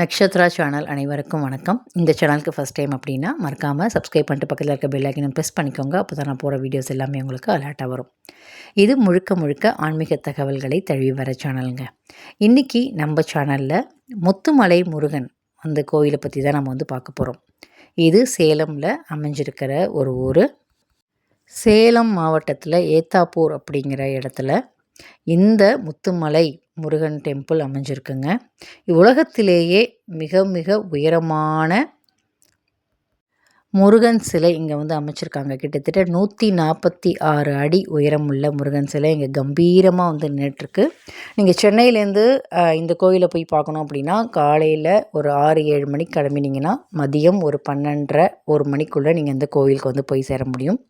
Nakshatra channel அனைவருக்கும் வணக்கம். இந்த சேனலுக்கு ஃபஸ்ட் டைம் அப்படின்னா மறக்காமல் சப்ஸ்கிரைப் பண்ணிட்டு பக்கத்தில் இருக்க பெல் ப்ரெஸ் பண்ணிக்கோங்க. அப்போ தான் நான் போகிற வீடியோஸ் எல்லாமே உங்களுக்கு அலர்ட்டாக வரும். இது முழுக்க முழுக்க ஆன்மீக தகவல்களை தழுவி வர சேனலுங்க. இன்றைக்கி நம்ம சேனலில் முத்துமலை முருகன் அந்த கோயிலை பற்றி தான் நம்ம வந்து பார்க்க போகிறோம் இது சேலமில் அமைஞ்சிருக்கிற ஒரு ஊர். சேலம் மாவட்டத்தில் ஏத்தாப்பூர் அப்படிங்கிற இடத்துல இந்த முத்துமலை முருகன் டெம்பிள் அமைஞ்சிருக்குங்க. உலகத்திலேயே மிக மிக உயரமான முருகன் சிலை இங்கே வந்து அமைச்சிருக்காங்க. கிட்டத்தட்ட நூற்றி நாற்பத்தி ஆறு அடி உயரமுள்ள முருகன் சிலை இங்கே கம்பீரமாக வந்து நின்றுட்டுருக்கு நீங்கள் சென்னையிலேருந்து இந்த கோயிலை போய் பார்க்கணும் அப்படின்னா காலையில் ஒரு ஆறு ஏழு மணிக்கு கிளம்பினீங்கன்னா மதியம் ஒரு பன்னெண்டரை ஒரு மணிக்குள்ளே நீங்கள் இந்த கோயிலுக்கு வந்து போய் சேர முடியும்.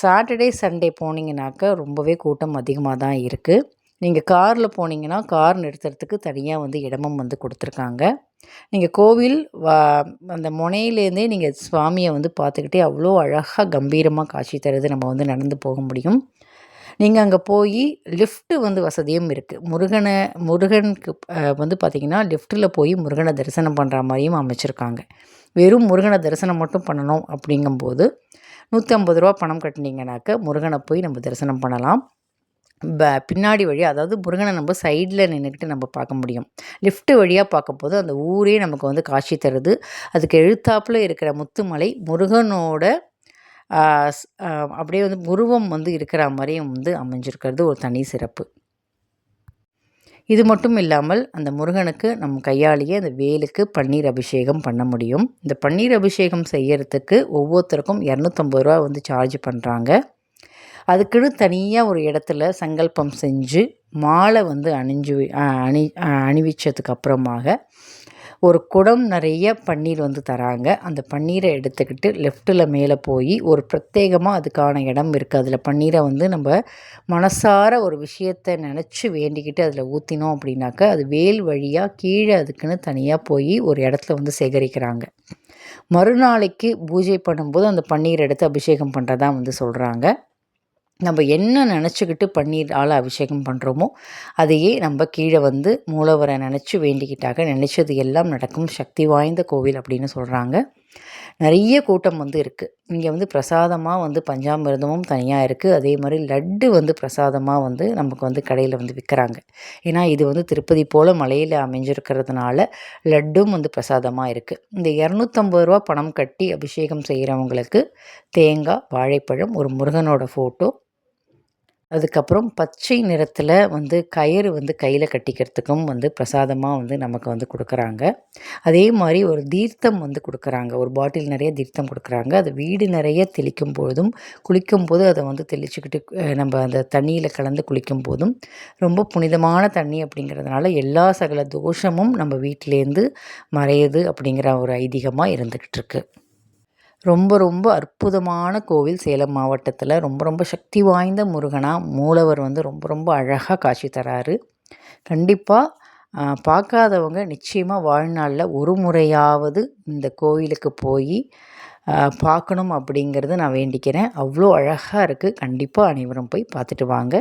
சாட்டர்டே சண்டே போனீங்கனாக்கா ரொம்பவே கூட்டம் அதிகமாக தான் இருக்குது நீங்கள் காரில் போனீங்கன்னா கார் நிறுத்துறதுக்கு தனியாக வந்து இடமும் வந்து கொடுத்துருக்காங்க. நீங்கள் கோவில் வா அந்த முனையிலேருந்தே நீங்கள் சுவாமியை வந்து பார்த்துக்கிட்டே அவ்வளோ அழகாக கம்பீரமாக காட்சி தருது நம்ம வந்து நடந்து போக முடியும். நீங்கள் அங்கே போய் லிஃப்ட்டு வந்து வசதியும் இருக்குது முருகனை முருகனுக்கு வந்து பார்த்திங்கன்னா லிஃப்ட்டில் போய் முருகனை தரிசனம் பண்ணுற மாதிரியும் அமைச்சிருக்காங்க. வெறும் முருகனை தரிசனம் மட்டும் பண்ணணும் அப்படிங்கும்போது நூற்றி ஐம்பது ரூபா பணம் கட்டினீங்கனாக்க முருகனை போய் நம்ம தரிசனம் பண்ணலாம். ப பின்னாடி வழியாக அதாவது முருகனை நம்ம சைடில் நின்றுக்கிட்டு நம்ம பார்க்க முடியும். லிஃப்ட்டு வழியாக பார்க்கும்போது அந்த ஊரே நமக்கு வந்து காட்சி தருது. அதுக்கு எழுத்தாப்பில் இருக்கிற முத்துமலை முருகனோட அப்படியே வந்து உருவம் வந்து இருக்கிற மாதிரியும் வந்து அமைஞ்சிருக்கிறது ஒரு தனி சிறப்பு. இது மட்டும் இல்லாமல் அந்த முருகனுக்கு நம் கையாலேயே அந்த வேலுக்கு பன்னீர் அபிஷேகம் பண்ண முடியும். இந்த பன்னீர் அபிஷேகம் செய்யறதுக்கு ஒவ்வொருத்தருக்கும் இரநூத்தம்பது ரூபா வந்து சார்ஜ் பண்ணுறாங்க அதுக்குன்னு தனியாக ஒரு இடத்துல சங்கல்பம் செஞ்சு மாலை வந்து அணிஞ்சு அணி அணிவிச்சதுக்கு அப்புறமாக ஒரு குடம் நிறைய பன்னீர் வந்து தராங்க. அந்த பன்னீரை எடுத்துக்கிட்டு லெஃப்ட்டில் மேலே போய் ஒரு பிரத்யேகமாக அதுக்கான இடம் இருக்குது அதில் பன்னீரை வந்து நம்ம மனசார ஒரு விஷயத்தை நினச்சி வேண்டிக்கிட்டு அதில் ஊற்றினோம் அப்படின்னாக்கா அது வேல் வழியாக கீழே அதுக்குன்னு தனியாக போய் ஒரு இடத்துல வந்து சேகரிக்கிறாங்க. மறுநாளைக்கு பூஜை பண்ணும்போது அந்த பன்னீர் எடுத்து அபிஷேகம் பண்ணுறதா வந்து சொல்கிறாங்க நம்ம என்ன நினச்சிக்கிட்டு பன்னீரால் அபிஷேகம் பண்ணுறோமோ அதையே நம்ம கீழே வந்து மூலவரை நினச்சி வேண்டிக்கிட்டாக நினச்சது எல்லாம் நடக்கும். சக்தி வாய்ந்த கோவில் அப்படின்னு சொல்கிறாங்க நிறைய கூட்டம் வந்து இருக்குது இங்கே வந்து பிரசாதமாக வந்து பஞ்சாமிர்தமும் தனியாக இருக்குது அதே மாதிரி லட்டு வந்து பிரசாதமாக வந்து நமக்கு வந்து கடையில் வந்து விற்கிறாங்க ஏன்னா இது வந்து திருப்பதி போல் மலையில் அமைஞ்சிருக்கிறதுனால லட்டும் வந்து பிரசாதமாக இருக்குது இந்த இரநூத்தம்பது ரூபா பணம் கட்டி அபிஷேகம் செய்கிறவங்களுக்கு தேங்காய் வாழைப்பழம் ஒரு முருகனோட ஃபோட்டோ அதுக்கப்புறம் பச்சை நிறத்தில் வந்து கயிறு வந்து கையில் கட்டிக்கிறதுக்கும் வந்து பிரசாதமாக வந்து நமக்கு வந்து கொடுக்குறாங்க. அதே மாதிரி ஒரு தீர்த்தம் வந்து கொடுக்குறாங்க. ஒரு பாட்டில் நிறைய தீர்த்தம் கொடுக்குறாங்க. அது வீடு நிறைய தெளிக்கும் பொழுதும் குளிக்கும் போது அதை வந்து தெளிச்சுக்கிட்டு நம்ம அந்த தண்ணியில் கலந்து குளிக்கும் போதும் ரொம்ப புனிதமான தண்ணி அப்படிங்கிறதுனால எல்லா சகல தோஷமும் நம்ம வீட்டிலேருந்து மறையுது அப்படிங்கிற ஒரு ஐதீகமாக இருந்துக்கிட்டு இருக்குது ரொம்ப ரொம்ப அற்புதமான கோவில் சேலம் மாவட்டத்தில். ரொம்ப ரொம்ப சக்தி வாய்ந்த முருகனாக மூலவர் வந்து ரொம்ப ரொம்ப அழகாக காட்சி தராரு. கண்டிப்பாக பார்க்காதவங்க நிச்சயமாக வாழ்நாளில் ஒரு முறையாவது இந்த கோவிலுக்கு போய் பார்க்கணும் அப்படிங்கிறது நான் வேண்டிக்கிறேன். அவ்வளோ அழகாக இருக்குது கண்டிப்பாக அனைவரும் போய் பார்த்துட்டு வாங்க.